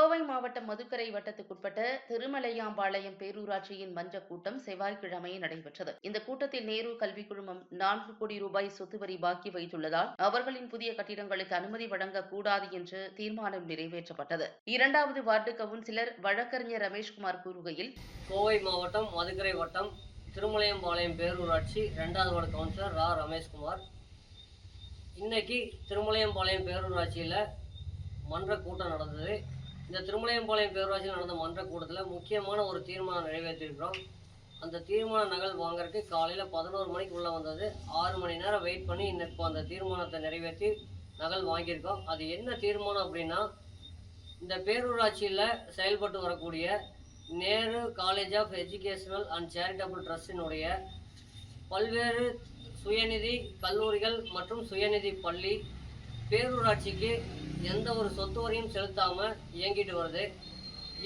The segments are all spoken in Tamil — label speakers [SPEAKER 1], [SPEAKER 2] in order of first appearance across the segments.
[SPEAKER 1] கோவை மாவட்டம் மதுக்கரை வட்டத்துக்குட்பட்ட திருமலையாம்பாளையம் பேரூராட்சியின் மன்ற கூட்டம் செவ்வாய்க்கிழமை நடைபெற்றது. இந்த கூட்டத்தில் நேரு கல்விக் குழுமம் நான்கு கோடி ரூபாய் சொத்து வரி பாக்கி வைத்துள்ளதால் அவர்களின் புதிய கட்டிடங்களுக்கு அனுமதி வழங்கக்கூடாது என்று தீர்மானம் நிறைவேற்றப்பட்டது. இரண்டாவது வார்டு கவுன்சிலர் வழக்கறிஞர் ரமேஷ்குமார் கூறுகையில்
[SPEAKER 2] கோவை மாவட்டம் மதுக்கரை வட்டம் திருமலையம்பாளையம் பேரூராட்சி இரண்டாவது வார்டு கவுன்சிலர் ரா. ரமேஷ்குமார். இன்னைக்கு திருமலையம்பாளையம் பேரூராட்சியில் மன்ற கூட்டம் நடந்தது. இந்த திருமலையம்பாளையம் பேரூராட்சியில் நடந்த மன்ற கூட்டத்தில் முக்கியமான ஒரு தீர்மானம் நிறைவேற்றியிருக்கிறோம் அந்த தீர்மான நகல் வாங்குறதுக்கு காலையில் பதினோரு மணிக்கு உள்ளே வந்தது. ஆறு மணி நேரம் வெயிட் பண்ணி இன்னைக்கு அந்த தீர்மானத்தை நிறைவேற்றி நகல் வாங்கியிருக்கோம். அது என்ன தீர்மானம் அப்படின்னா இந்த பேரூராட்சியில் செயல்பட்டு வரக்கூடிய Nehru college of educational and charitable ட்ரஸ்டினுடைய பல்வேறு சுயநிதி கல்லூரிகள் மற்றும் சுயநிதி பள்ளி பேரூராட்சிக்கு எந்த ஒரு சொத்து வரியும் செலுத்தாமல் இயங்கிட்டு வருது.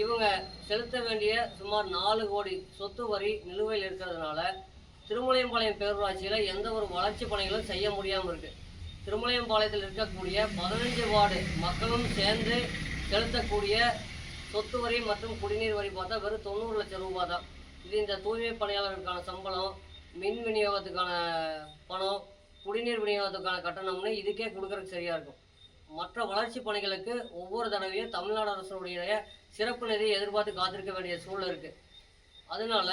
[SPEAKER 2] இவங்க செலுத்த வேண்டிய சுமார் நாலு கோடி சொத்து வரி நிலுவையில் இருக்கிறதுனால திருமலையம்பாளையம் பேரூராட்சியில் எந்த ஒரு வளர்ச்சி பணிகளும் செய்ய முடியாமல் இருக்குது திருமலையம்பாளையத்தில் இருக்கக்கூடிய பதினஞ்சு வார்டு மக்களும் சேர்ந்து செலுத்தக்கூடிய சொத்து வரி மற்றும் குடிநீர் வரி பார்த்தா வெறும் தொண்ணூறு லட்சம் ரூபாய் தான். இது இந்த தூய்மை பணியாளர்களுக்கான சம்பளம் மின் விநியோகத்துக்கான பணம் குடிநீர் விநியோகத்துக்கான கட்டணம்னு இதுக்கே கொடுக்கறதுக்கு சரியாக இருக்கும். மற்ற வளர்ச்சி பணிகளுக்கு ஒவ்வொரு தடவையும் தமிழ்நாடு அரசுடைய சிறப்பு நிதி எதிர்பார்த்து காத்திருக்க வேண்டிய சூழல் இருக்குது அதனால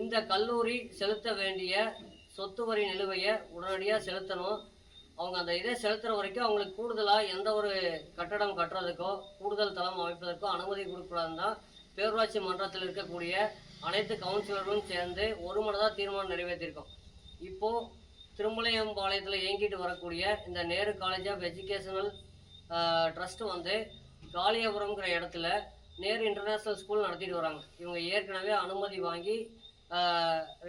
[SPEAKER 2] இந்த கல்லூரி செலுத்த வேண்டிய சொத்து வரி நிலுவையை உடனடியாக செலுத்தணும். அவங்க அந்த இதை செலுத்துகிற வரைக்கும் அவங்களுக்கு கூடுதலாக எந்த ஒரு கட்டடம் கட்டுறதுக்கோ கூடுதல் தளம் அமைப்பதற்கோ அனுமதி கொடுக்கக்கூடாதுன்னு தான் பேரூராட்சி மன்றத்தில் இருக்கக்கூடிய அனைத்து கவுன்சிலர்களும் சேர்ந்து ஒரு மனதாக தீர்மானம் நிறைவேற்றியிருக்கோம் இப்போது திருமலையம்பாளையத்தில் இயங்கிட்டு வரக்கூடிய இந்த Nehru college of educational trust வந்து காளியபுரம்ங்கிற இடத்துல நேரு இன்டர்நேஷ்னல் ஸ்கூல் நடத்திட்டு வராங்க. இவங்க ஏற்கனவே அனுமதி வாங்கி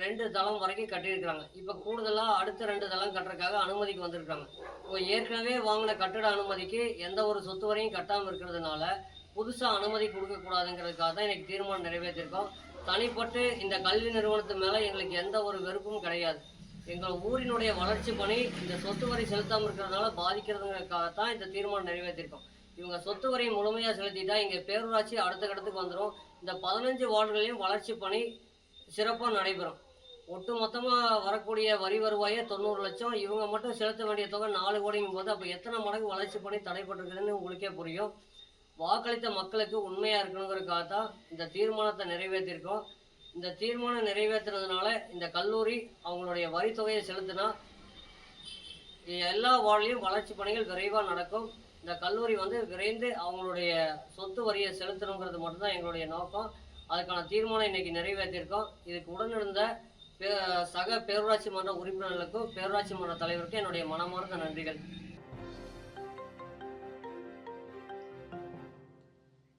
[SPEAKER 2] ரெண்டு தளம் வரைக்கும் கட்டியிருக்கிறாங்க. இப்போ கூடுதலாக அடுத்த ரெண்டு தளம் கட்டுறதுக்காக அனுமதிக்கு வந்திருக்காங்க. இவங்க ஏற்கனவே வாங்கின கட்டிட அனுமதிக்கு எந்த ஒரு சொத்து வரையும் கட்டாமல் இருக்கிறதுனால புதுசாக அனுமதி கொடுக்கக்கூடாதுங்கிறதுக்காக தான் இன்றைக்கி தீர்மானம் நிறைவேற்றிருக்கோம். தனிப்பட்டு இந்த கல்வி நிறுவனத்து மேலே எங்களுக்கு எந்த ஒரு வெறுப்பும் கிடையாது. எங்கள் ஊரினுடைய வளர்ச்சி பணி இந்த சொத்து வரி செலுத்தாமல் இருக்கிறதுனால பாதிக்கிறதுங்கிறதுக்காக தான் இந்த தீர்மானம் நிறைவேற்றிருக்கோம். இவங்க சொத்து வரி முழுமையாக செலுத்திட்டா இங்கே பேரூராட்சி அடுத்த கட்டத்துக்கு வந்துடும் இந்த பதினஞ்சு வார்டுகளையும் வளர்ச்சி பணி சிறப்பாக நடைபெறும். ஒட்டு மொத்தமாக வரக்கூடிய வரி வருவாயே தொண்ணூறு லட்சம். இவங்க மட்டும் செலுத்த வேண்டிய தொகை நாலு கோடிங்கும் போது அப்போ எத்தனை மடங்கு வளர்ச்சி பணி தடைப்பட்டிருக்குதுன்னு உங்களுக்கே புரியும். வாக்களித்த மக்களுக்கு உண்மையாக இருக்கணுங்கிறதுக்காக தான் இந்த தீர்மானத்தை நிறைவேற்றியிருக்கோம் இந்த தீர்மானம் நிறைவேற்றுறதுனால இந்த கல்லூரி அவங்களுடைய வரித்தொகையை செலுத்தினா எல்லா வார்டிலையும் வளர்ச்சி பணிகள் விரைவாக நடக்கும். இந்த கல்லூரி வந்து விரைந்து அவங்களுடைய சொத்து வரியை செலுத்தணுங்கிறது மட்டும்தான் எங்களுடைய நோக்கம். அதுக்கான தீர்மானம் இன்னைக்கு நிறைவேற்றியிருக்கோம் இதுக்கு உடனிருந்த பே- சக பேரூராட்சி மன்ற உறுப்பினர்களுக்கும் பேரூராட்சி மன்ற தலைவருக்கும் என்னுடைய மனமார்ந்த நன்றிகள்.